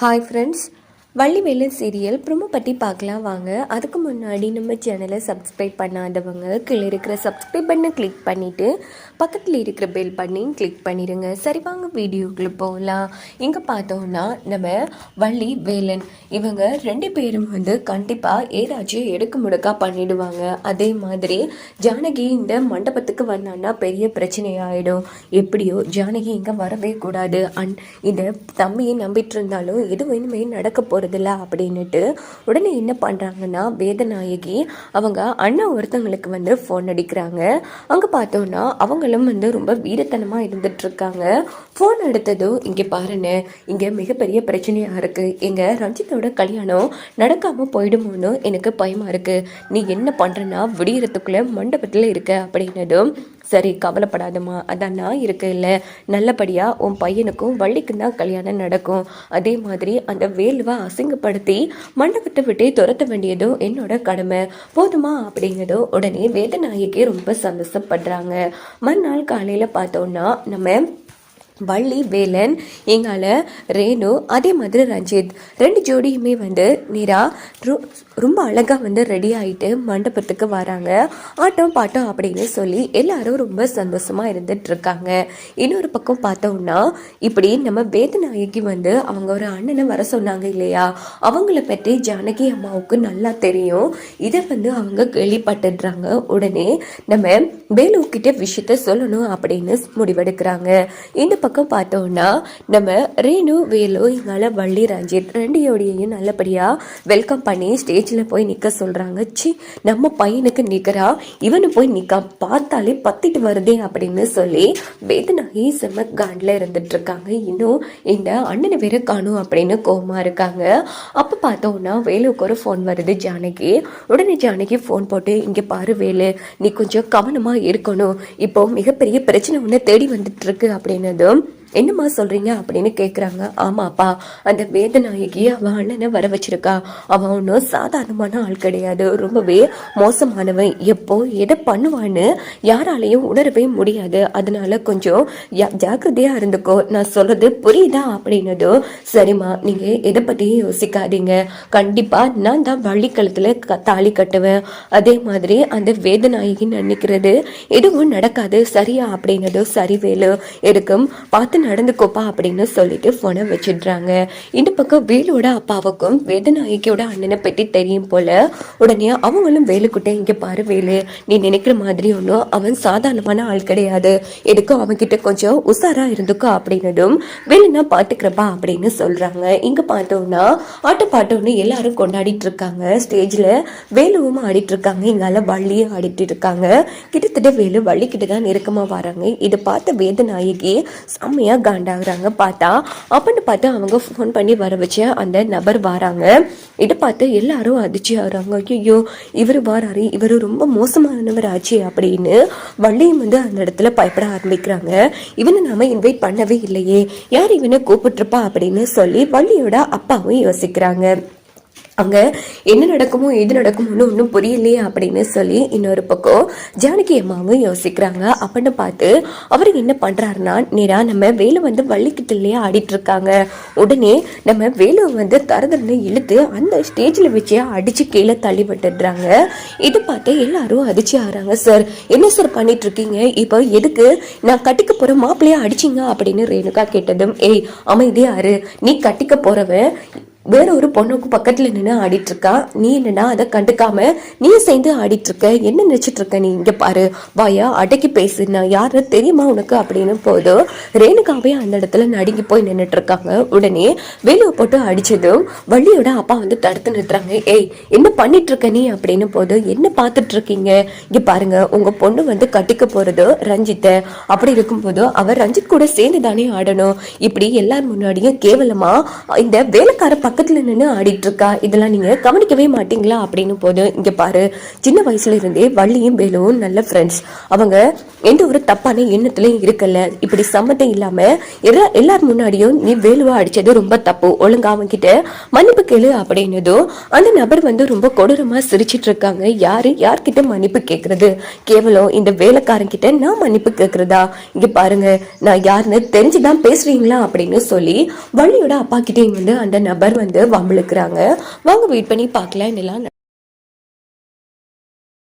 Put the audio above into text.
Hi friends Vallivelu serial promo பற்றி பார்க்கலாம் வாங்க. அதுக்கு முன்னாடி நம்ம சேனலை சப்ஸ்கிரைப் பண்ணாதவங்க கீழே இருக்கிற சப்ஸ்கிரைப் பண்ணை கிளிக் பண்ணிவிட்டு பக்கத்தில் இருக்கிற பெல் பண்ணி கிளிக் பண்ணிடுங்க சரி வாங்க வீடியோக்குள்ளே போகலாம். இங்கே பார்த்தோம்னா நம்ம வள்ளி வேலன் இவங்க ரெண்டு பேரும் வந்து கண்டிப்பாக ஏதாச்சும் எடுக்க முடக்கா பண்ணிடுவாங்க. அதே மாதிரி ஜானகி இந்த மண்டபத்துக்கு வந்தான்னா பெரிய பிரச்சனையாயிடும். எப்படியோ ஜானகி இங்கே வரவே கூடாது. அண்ட் இந்த தம்பியை நம்பிட்டு இருந்தாலும் எதுவும் வேணுமே நடக்க போகிறதில்ல அப்படின்னுட்டு உடனே என்ன பண்ணுறாங்கன்னா வேதநாயகி அவங்க அண்ணன் ஒருத்தங்களுக்கு வந்து ஃபோன் அடிக்கிறாங்க. அங்கே பார்த்தோன்னா அவங்களும் வந்து ரொம்ப வீரத்தனமாக இருந்துட்டுருக்காங்க. ஃபோன் எடுத்ததும் இங்கே பாருன்னு இங்கே மிகப்பெரிய பிரச்சனையாக இருக்குது எங்கள் ரஞ்சித்தோட கல்யாணம் நடக்காமல் போயிடுமோன்னு எனக்கு பயமாக இருக்குது நீ என்ன பண்ணுறன்னா விடியறதுக்குள்ளே மண்டபத்தில் இருக்க அப்படின்னதும் சரி கவலைப்படாதம்மா. அதான் நான் இருக்க இல்லை நல்லபடியாக உன் பையனுக்கும் வள்ளிக்கும் தான் கல்யாணம் நடக்கும். அதே மாதிரி அந்த வேலுவை அசிங்கப்படுத்தி மண்டபத்தை விட்டே துரத்த வேண்டியதும் என்னோட கடமை. போதுமா? அப்படிங்கிறதோ உடனே வேதநாயகி ரொம்ப சந்தோஷப்படுறாங்க. மறுநாள் காலையில் பார்த்தோன்னா நம்ம வள்ளி வேலன் எங்கால ரேணு அதே மாதிரி ரஞ்சித். ரெண்டு ஜோடியுமே வந்து நீரா ரொம்ப அழகாக வந்து ரெடி ஆகிட்டு மண்டபத்துக்கு வராங்க. ஆட்டம் பாட்டம் அப்படின்னு சொல்லி எல்லாரும் ரொம்ப சந்தோஷமாக இருந்துட்டுருக்காங்க இன்னொரு பக்கம் பார்த்தோம்னா இப்படி நம்ம வேதநாயகி வந்து அவங்க ஒரு அண்ணனை வர சொன்னாங்க இல்லையா? அவங்கள பற்றி ஜானகி அம்மாவுக்கு நல்லா தெரியும். இதை வந்து அவங்க கேள்விப்பட்டுடுறாங்க. உடனே நம்ம வேலுக்கிட்ட விஷயத்த சொல்லணும் அப்படின்னு முடிவெடுக்கிறாங்க. இந்த பக்கம் பார்த்தோம்னா நம்ம ரேணு வேலு இங்கால வள்ளி ரஞ்சித் ரெண்டு நல்லபடியாக வெல்கம் பண்ணி ஸ்டேஜில் போய் நிற்க சொல்கிறாங்க சி நம்ம பையனுக்கு நிற்கிறா இவனு போய் நிற்கா பார்த்தாலே பத்திட்டு வருதே அப்படின்னு சொல்லி வேதனாகி செம்ம காண்டில் இருந்துட்டு இருக்காங்க இன்னும் இந்த அண்ணனை வேற காணும் அப்படின்னு கோவமா இருக்காங்க. அப்போ பார்த்தோம்னா வேலுக்கு ஒரு ஃபோன் வருது ஜானகி. உடனே ஜானகி ஃபோன் போட்டு இங்கே பாரு வேலு நீ கொஞ்சம் கவனமாக இருக்கணும். இப்போ மிகப்பெரிய பிரச்சனை ஒன்று தேடி வந்துட்டு இருக்கு அப்படின்னதும் என்னம்மா சொல்றீங்க அப்படின்னு கேட்குறாங்க ஆமாப்பா அந்த வேதநாயகி அவன் அண்ணனை வர வச்சிருக்கா. அவன் ஒன்றும் சாதாரணமான ஆள் கிடையாது. ரொம்பவே மோசமானவன். எப்போ எதை பண்ணுவான்னு யாராலையும் உணரவே முடியாது. அதனால கொஞ்சம் ஜாக்கிரதையாக ஜாக்கிரதையா இருந்துக்கோ. நான் சொல்றது புரியுதா அப்படின்னதோ சரிம்மா நீங்க எதை பத்தியும் யோசிக்காதீங்க. கண்டிப்பா நான் தான் வள்ளிக்கழுத்துல க- தாலி கட்டுவேன். அதே மாதிரி அந்த வேதநாயகின்னு நினைக்கிறது எதுவும் நடக்காது. சரியா அப்படின்னதோ சரி வேலு. எதுக்கும் பார்த்து நடந்துக்கோப்பா அப்படின்னு சொல்லிட்டு ஃபோனை வச்சிடுறாங்க. இந்த பக்கம் வேலோட அப்பாவுக்கும் வேதநாயகியோட அண்ணனை பற்றி தெரியும் போல உடனே அவங்களும் வேலுக்கிட்ட இங்கே பாரு வேலு நீ நினைக்கிற மாதிரி ஒன்றும் அவன் சாதாரணமான ஆள் கிடையாது. எதுக்கும் அவன்கிட்ட கொஞ்சம் உஷாரா இருந்துக்கோ அப்படின்னதும் வேலுனா பார்த்துக்கிறப்பா பாத்துக்கிறப்பா அப்படின்னு சொல்றாங்க. இங்க பார்த்தோம்னா ஆட்ட பாட்டோன்னு எல்லாரும் கொண்டாடிட்டு இருக்காங்க. ஸ்டேஜ்ல வேலுவும் ஆடிட்டு இருக்காங்க. இங்கால வள்ளியும் ஆடிட்டு இருக்காங்க. கிட்டத்தட்ட வேலு வள்ளிக்கிட்ட தான் நெருக்கமாக வராங்க. இதை பார்த்த வேதநாயகி செம்மையா காண்டாகிறாங்க பார்த்தா. அப்படின்னு பார்த்து அவங்க ஃபோன் பண்ணி வர வச்ச அந்த நபர் வராங்க. இதை பார்த்து எல்லாரும் அதிர்ச்சி ஆகுறாங்க. ஐயோ இவர் வாராரு இவர் ரொம்ப மோசமானவர் ஆச்சு அப்படின்னு வள்ளியும் வந்து அந்த இடத்துல பயப்பட ஆரம்பிக்கிறாங்க. இவனை நாம இன்வைட் பண்ணவே இல்லையே. யார் இவனை கூப்பிட்டுருப்பா அப்படின்னு சொல்லி வள்ளியோட அப்பாவும் யோசிக்கிறாங்க. அங்க என்ன நடக்குமோ எது நடக்குமோன்னு ஒன்றும் புரியலையே அப்படின்னு சொல்லி இன்னொரு பக்கம் ஜானகி அம்மாவும் யோசிக்கிறாங்க. அப்படின்னு பார்த்து அவர் என்ன பண்ணுறாருன்னா நேராக நம்ம வேலை வந்து வள்ளிக்கிட்டலையே ஆடிட்டு இருக்காங்க உடனே நம்ம வேலை வந்து தரதரன்னு இழுத்து அந்த ஸ்டேஜில் வச்சு அடிச்சு கீழே தள்ளி விட்டுடுறாங்க. இது பார்த்து எல்லாரும் அடிச்சு ஆகிறாங்க சார் என்ன சார் பண்ணிட்டு இருக்கீங்க இப்போ எதுக்கு? நான் கட்டிக்க போகிற மாப்பிள்ளையே அடிச்சிங்க அப்படின்னு ரேணுகா கேட்டதும் ஏய் அமைதியாரு நீ கட்டிக்க போகிறவன் வேற ஒரு பொண்ணுக்கு பக்கத்துல நின்று ஆடிட்டு இருக்கா நீ என்னன்னா அதை கண்டுக்காம நீ சேர்ந்து ஆடிட்டு இருக்க என்ன நினைச்சிட்டு இருக்க நீ? இங்க பாரு. வாயா அடக்கி பேசு. நான் யாரு தெரியுமா உனக்கு? அப்படின்னு போதும் ரேணுகாவே அந்த இடத்துல நடுங்கி போய் நின்னுட்டு இருக்காங்க உடனே வேலுவை போட்டு அடிச்சதும் வள்ளியோட அப்பா வந்து தடுத்து நிறுத்துறாங்க. ஏய் என்ன பண்ணிட்டு இருக்க நீ? அப்படின்னு போது என்ன பார்த்துட்டு இருக்கீங்க இங்க பாருங்க உங்க பொண்ணு வந்து கட்டிக்க போறது ரஞ்சித்தை. அப்படி இருக்கும்போது அவர் ரஞ்சித் கூட சேர்ந்து தானே ஆடணும். இப்படி எல்லார் முன்னாடியும் கேவலமா இந்த வேலைக்கார பக்கத்துல நின்று ஆடிட்டு இருக்கா இதெல்லாம் நீங்க கவனிக்கவே மாட்டீங்களா? அப்படின்னு போது இங்க பாரு சின்ன வயசுல இருந்தே வள்ளியும் வேலுவும் நல்ல ஃப்ரெண்ட்ஸ் அவங்க எந்த ஒரு தப்பான எண்ணத்துலயும் இருக்கல. இப்படி சம்மதம் இல்லாம எல்லா எல்லார் முன்னாடியும் நீ வேலுவா அடிச்சது ரொம்ப தப்பு. ஒழுங்கா அவன் கிட்ட மன்னிப்பு கேளு அப்படின்னதும் அந்த நபர் வந்து ரொம்ப கொடூரமா சிரிச்சிட்டு இருக்காங்க யாரு யார்கிட்ட மன்னிப்பு கேட்கறது கேவலம் இந்த வேலைக்காரன் கிட்ட நான் மன்னிப்பு கேக்குறதா? இங்க பாருங்க நான் யாருன்னு தெரிஞ்சுதான் பேசுறீங்களா? அப்படின்னு சொல்லி வள்ளியோட அப்பா கிட்டே வந்து அந்த நபர் வந்து வம்பிழுக்கிறாங்க. வாங்க வெயிட் பண்ணி பார்க்கலாம் இதெல்லாம்